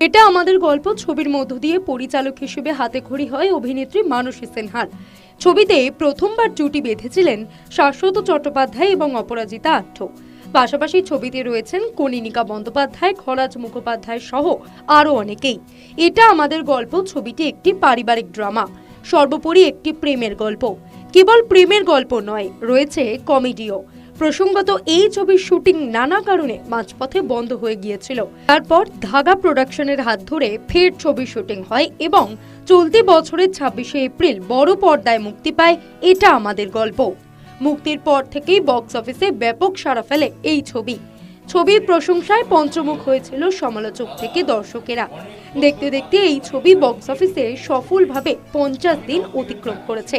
এটা আমাদের গল্প। ছবির মধ্য দিয়ে পরিচালক হিসেবে হাতে খড়ি হয় অভিনেত্রী মানসী সিনহার। ছবিতে প্রথমবার জুটি বেঁধেছিলেন শাশ্বত চট্টোপাধ্যায় এবং অপরাজিতা আট্ট। পাশাপাশি ছবিতে রয়েছেন কনিনিকা বন্দ্যোপাধ্যায়, খরাজ মুখোপাধ্যায় সহ আরও অনেকেই। এটা আমাদের গল্প, ছবিটি একটি পারিবারিক ড্রামা। সর্বোপরি একটি প্রেমের গল্প। কেবল প্রেমের গল্প নয়, রয়েছে কমেডিও। প্রসঙ্গত এই ছবির শুটিং নানা কারণে মাঝপথে বন্ধ হয়ে গিয়েছিল। তারপর ধাগা প্রোডাকশনের হাত ধরে ফের ছবির শুটিং হয় এবং চলতি বছরের ছাব্বিশে এপ্রিল বড় পর্দায় মুক্তি পায় এটা আমাদের গল্প। মুক্তির পর থেকেই বক্স অফিসে ব্যাপক সাড়া ফেলে এই ছবি। ছবির প্রশংসায় পঞ্চমুখ হয়েছিল সমালোচক থেকে দর্শকেরা। দেখতে দেখতে এই ছবি বক্স অফিসে সফলভাবে পঞ্চাশ দিন অতিক্রম করেছে।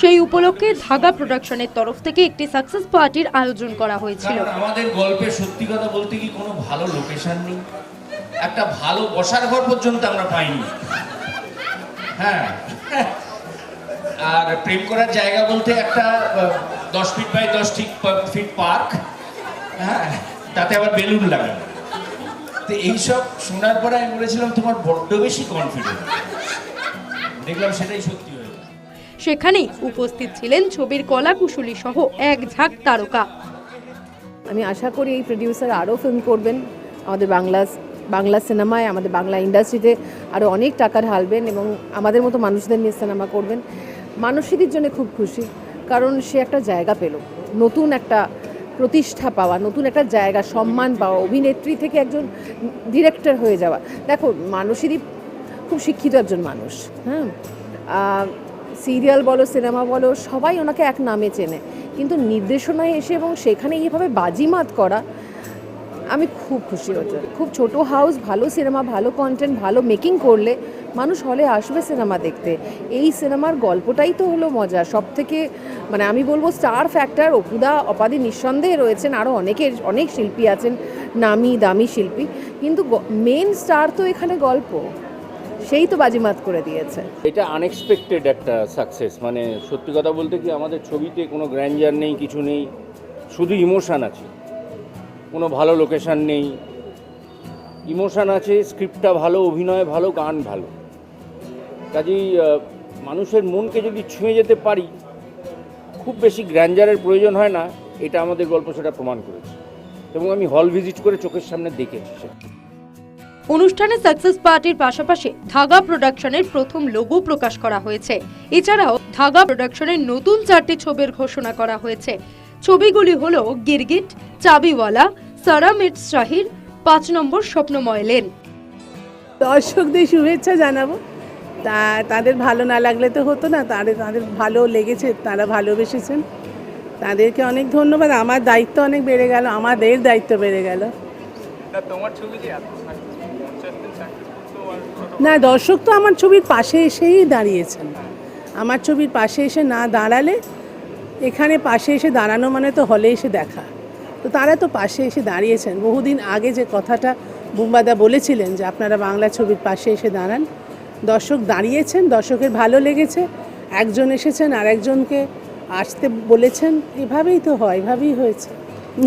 সেই উপলক্ষে ধাগা প্রোডাকশনের তরফ থেকে একটি সাকসেস পার্টির আয়োজন করা হয়েছিল। আমাদের গল্পে সত্যি কথা বলতে কি কোনো ভালো লোকেশন নেই? একটা ভালো বসার ঘর পর্যন্ত আমরা পাইনি। হ্যাঁ। আর প্রেম করার জায়গা বলতে একটা দশ ফিট বাই দশ ঠিক ফিট পার্ক হ্যাঁ তাতে আবার বেলুন লাগানো তো এইসব শোনার পরে আমি বলেছিলাম, তোমার বড্ড বেশি কনফিডেন্ট দেখলাম সেটাই সত্যি। সেখানেই উপস্থিত ছিলেন ছবির কলাকুশলী সহ এক ঝাঁক তারকা। আমি আশা করি এই প্রডিউসার আরও ফিল্ম করবেন। আমাদের বাংলা বাংলা সিনেমায় আমাদের বাংলা ইন্ডাস্ট্রিতে আরও অনেক টাকা ঢালবেন এবং আমাদের মতো মানুষদের নিয়ে সিনেমা করবেন। মানসীদের জন্য খুব খুশি, কারণ সে একটা জায়গা পেল। নতুন একটা প্রতিষ্ঠা পাওয়া, নতুন একটা জায়গা, সম্মান পাওয়া, অভিনেত্রী থেকে একজন ডিরেক্টর হয়ে যাওয়া। দেখো মানসীদি খুব শিক্ষিত একজন মানুষ হ্যাঁ? সিরিয়াল বলো, সিনেমা বলো, সবাই ওনাকে এক নামে চেনে। কিন্তু নির্দেশনায় এসে এবং সেখানে এইভাবে বাজিমাত করা, আমি খুব খুশি হচ্ছে খুব ছোট হাউস ভালো সিনেমা, ভালো কন্টেন্ট ভালো মেকিং করলে মানুষ হলে আসবে সিনেমা দেখতে। এই সিনেমার গল্পটাই তো হলো মজা। সব থেকে মানে আমি বলব স্টার ফ্যাক্টর অপুদা, অপাদি নিঃসন্দেহে রয়েছেন। আরও অনেকের, অনেক শিল্পী আছেন, নামি দামি শিল্পী। কিন্তু মেন স্টার তো এখানে গল্প। সেই তো বাজিমাত করে দিয়েছে। এটা আনএক্সপেক্টেড একটা সাকসেস মানে সত্যি কথা বলতে কি আমাদের ছবিতে কোনো গ্র্যান্ডার নেই, কিছু নেই, শুধু ইমোশান আছে। কোনো ভালো লোকেশান নেই। ইমোশান আছে স্ক্রিপ্টটা ভালো, অভিনয় ভালো, গান ভালো। কাজেই মানুষের মনকে যদি ছুঁয়ে যেতে পারি, খুব বেশি গ্র্যান্ডারের প্রয়োজন হয় না, এটা আমাদের গল্প সেটা প্রমাণ করেছে। এবং আমি হল ভিজিট করে চোখের সামনে দেখেছি সেটা। অনুষ্ঠানে সাকসেস পার্টির পাশাপাশি ধাগা প্রোডাকশনের প্রথম লোগো প্রকাশ করা হয়েছে। এছাড়াও ধাগা প্রোডাকশনের নতুন চারটি ছবির ঘোষণা করা হয়েছে। ছবিগুলি হলো গিরগিট চাবিওয়ালা সারা মিটস শাহির পাঁচ নম্বর স্বপ্নময় লেন। দর্শকদের শুভেচ্ছা জানাব। তা তাদের ভালো না লাগলে তো হতো না তাদের তাদের ভালো লেগেছে তারা ভালোবেসেছেন। তাদেরকে অনেক ধন্যবাদ। আমার দায়িত্ব অনেক বেড়ে গেল আমাদের দায়িত্ব বেড়ে গেল। না, দর্শক তো আমার ছবির পাশে এসেই দাঁড়িয়েছেন। আমার ছবির পাশে এসে না দাঁড়ালে, এখানে পাশে এসে দাঁড়ানো মানে তো হলে এসে দেখা। তো তারা তো পাশে এসে দাঁড়িয়েছেন। বহুদিন আগে যে কথাটা বুম্বাদা বলেছিলেন যে আপনারা বাংলা ছবির পাশে এসে দাঁড়ান। দর্শক দাঁড়িয়েছেন, দর্শকের ভালো লেগেছে। একজন এসেছেন আর একজনকে আসতে বলেছেন। এভাবেই তো হয়, এভাবেই হয়েছে।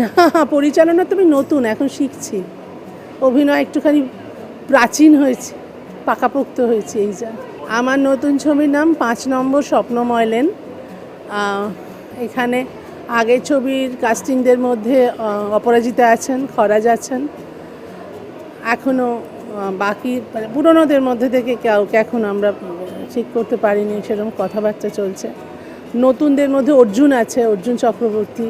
না, পরিচালনা তো আমি নতুন, এখন শিখছি। অভিনয় একটুখানি প্রাচীন হয়েছে। পাকাপোক্ত হয়েছে এই যা। আমার নতুন ছবির নাম পাঁচ নম্বর স্বপ্নময় লেন। এখানে আগের ছবির কাস্টিংদের মধ্যে অপরাজিতা আছেন, খরাজ আছেন। এখনও বাকি মানে পুরনোদের মধ্যে থেকে কাউকে এখন আমরা ঠিক করতে পারিনি, সেরকম কথাবার্তা চলছে। নতুনদের মধ্যে অর্জুন আছে, অর্জুন চক্রবর্তী।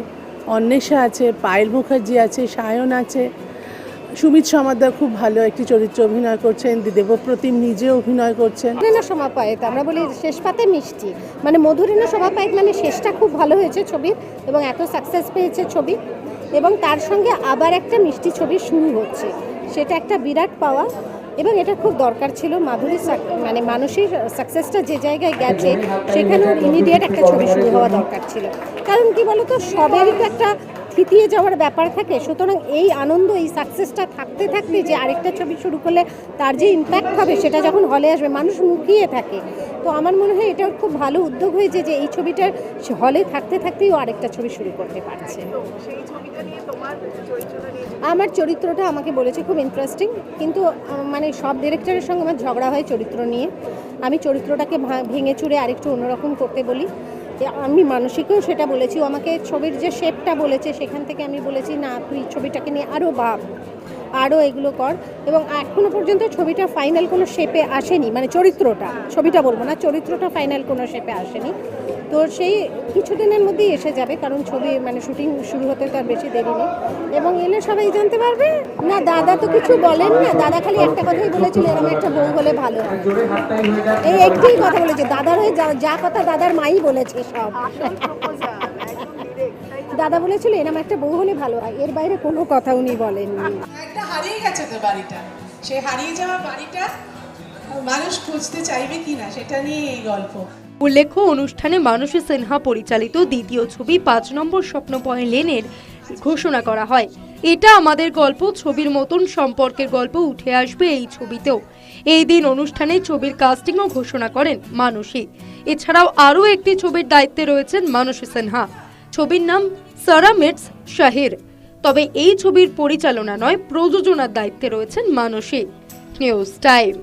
অন্বেষা আছে, পায়েল মুখার্জি আছে, সায়ন আছে। সুমিত সমাদ্দার খুব ভালো একটি চরিত্র অভিনয় করছেন দেবপ্রতিম নিজে অভিনয় করছেন। মধুরিনা সমাপায়িত আমরা বলি শেষ পাতে মিষ্টি। মানে মধুরিনা সমাপায়িত মানে শেষটা খুব ভালো হয়েছে ছবির এবং এত সাকসেস পেয়েছে ছবি। এবং তার সঙ্গে আবার একটা মিষ্টি ছবি শুরু হচ্ছে। সেটা একটা বিরাট পাওয়া এবং এটা খুব দরকার ছিল মাধুরী মানে মানুষের সাকসেসটা যে জায়গায় গেছে সেখানে ইমিডিয়েট একটা ছবি শুরু হওয়া দরকার ছিল। কারণ কি বলতো, সবেরই তো একটা থিতিয়ে যাওয়ার ব্যাপার থাকে, সুতরাং এই আনন্দ, এই সাকসেসটা থাকতে থাকতে যে আরেকটা ছবি শুরু করলে তার যে ইম্প্যাক্ট হবে সেটা যখন হলে আসবে, মানুষ মুখিয়ে থাকে। তো আমার মনে হয় এটা খুব ভালো উদ্যোগ হয়েছে যে এই ছবিটার হলে থাকতে থাকতেই ও আরেকটা ছবি শুরু করতে পারছে। আমার চরিত্রটা আমাকে বলেছে খুব ইন্টারেস্টিং কিন্তু মানে সব ডিরেক্টরের সঙ্গে আমার ঝগড়া হয় চরিত্র নিয়ে। আমি চরিত্রটাকে ভেঙে চুড়ে আরেকটু অন্যরকম করতে বলি। এ, আমি মানসিকেও সেটা বলেছি। ও আমাকে ছবির যে শেপটা বলেছে সেখান থেকে আমি বলেছি না তুই ছবিটাকে নিয়ে আরও ভাব। আরও এগুলো কর। এবং এখনও পর্যন্ত ছবিটা ফাইনাল কোনো শেপে আসেনি মানে চরিত্রটা, ছবিটা বলব না, চরিত্রটা ফাইনাল কোনো শেপে আসেনি। তো সেই কিছুদিনের মধ্যেই এসে যাবে, কারণ ছবি মানে শুটিং শুরু হতে তো আর বেশি দেরি নেই। এবং এলে সবাই জানতে পারবে, না দাদা তো কিছু বলেন না, দাদা খালি একটা কথাই বলেছিল, এরকম একটা বউ হলে ভালো এই একটাই কথা বলেছে, দাদার হয়ে যা কথা দাদার মাই বলেছে সব। দাদা বলেছিল এরকম একটা বউ হলে ভালো হয়। এর বাইরে কোনো কথা উনি বলেননি। একটা হারিয়ে গেছে তো বাড়িটা। সেই হারিয়ে যাওয়া বাড়িটা মানুষ খুঁজতে চাইবে কিনা সেটা নিয়ে এই গল্প। উল্লেখ্য অনুষ্ঠানে মানসী সিনহা পরিচালিত দ্বিতীয় ছবি পাঁচ নম্বর স্বপ্নপয় লেনের ঘোষণা করা হয়। এটা আমাদের গল্প ছবির মতন সম্পর্কের গল্প উঠে আসবে এই ছবিতেও। এই দিন অনুষ্ঠানে ছবির কাস্টিংও ঘোষণা করেন মানসী। এছাড়াও আরও একটি ছবির দায়িত্বে রয়েছেন মানসী সিনহা। ছবির নাম সারা মিটস শাহির। তবে এই ছবির পরিচালনা নয় প্রযোজনার দায়িত্বে রয়েছেন মানসী। News time.